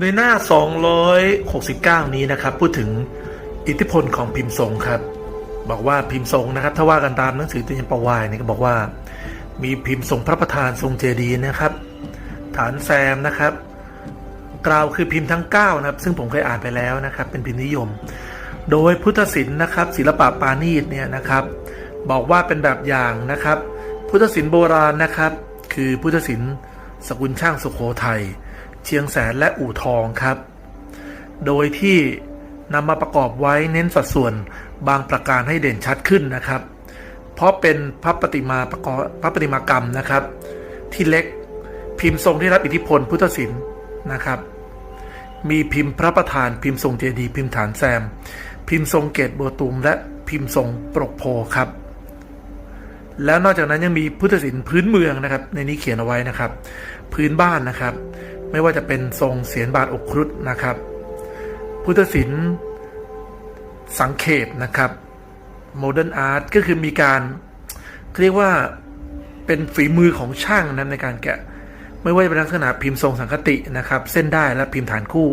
ในหน้า 269 นี้นะครับ พูดถึงอิทธิพลของพิมพ์ทรงครับ บอกว่าพิมพ์ทรงนะครับ ถ้าว่ากันตามหนังสือติยนปวายเนี่ยก็บอกว่า มีพิมพ์ทรงพระประธานทรงเจดีย์นะครับ ฐานแซมนะครับ กล่าวคือพิมพ์ทั้ง 9 นะครับ ซึ่งผมเคยอ่านไปแล้วนะครับ เป็นพิมพ์นิยม โดยพุทธศิลป์นะครับ ศิลปะปาณีตเนี่ยนะครับ บอกว่าเป็นแบบอย่างนะครับ พุทธศิลป์โบราณนะครับ คือพุทธศิลป์สกุลช่างสุโขทัย เชียงแสนและอู่ทองครับ โดยที่นำมาประกอบไว้เน้นสัดส่วนบางประการให้เด่นชัดขึ้นนะครับ เพราะเป็นพระประติมาประกอบพระประติมากรรมนะครับ ที่เล็กพิมพ์ทรงที่รับอิทธิพลพุทธศิลป์นะครับ มีพิมพ์พระประธานพิมพ์ทรงเจดีย์พิมพ์ฐานแซม พิมพ์ทรงเกตบัวตูมและพิมพ์ทรงปรกโพครับแล้วนอกจากนั้นยังมีพุทธศิลป์พื้นเมืองนะครับ ในนี้เขียนเอาไว้นะครับ พื้นบ้านนะครับ ไม่ว่าจะเป็นทรงเสียนบาทอกครุฑนะครับ พุทธศิลป์สังเขปนะครับโมเดิร์นอาร์ตก็คือมีการเรียกว่าเป็นฝีมือของช่างนะในการแกะ ไม่ว่าจะเป็นลักษณะพิมพ์ทรงสังคตินะครับ เส้นได้และพิมพ์ฐานคู่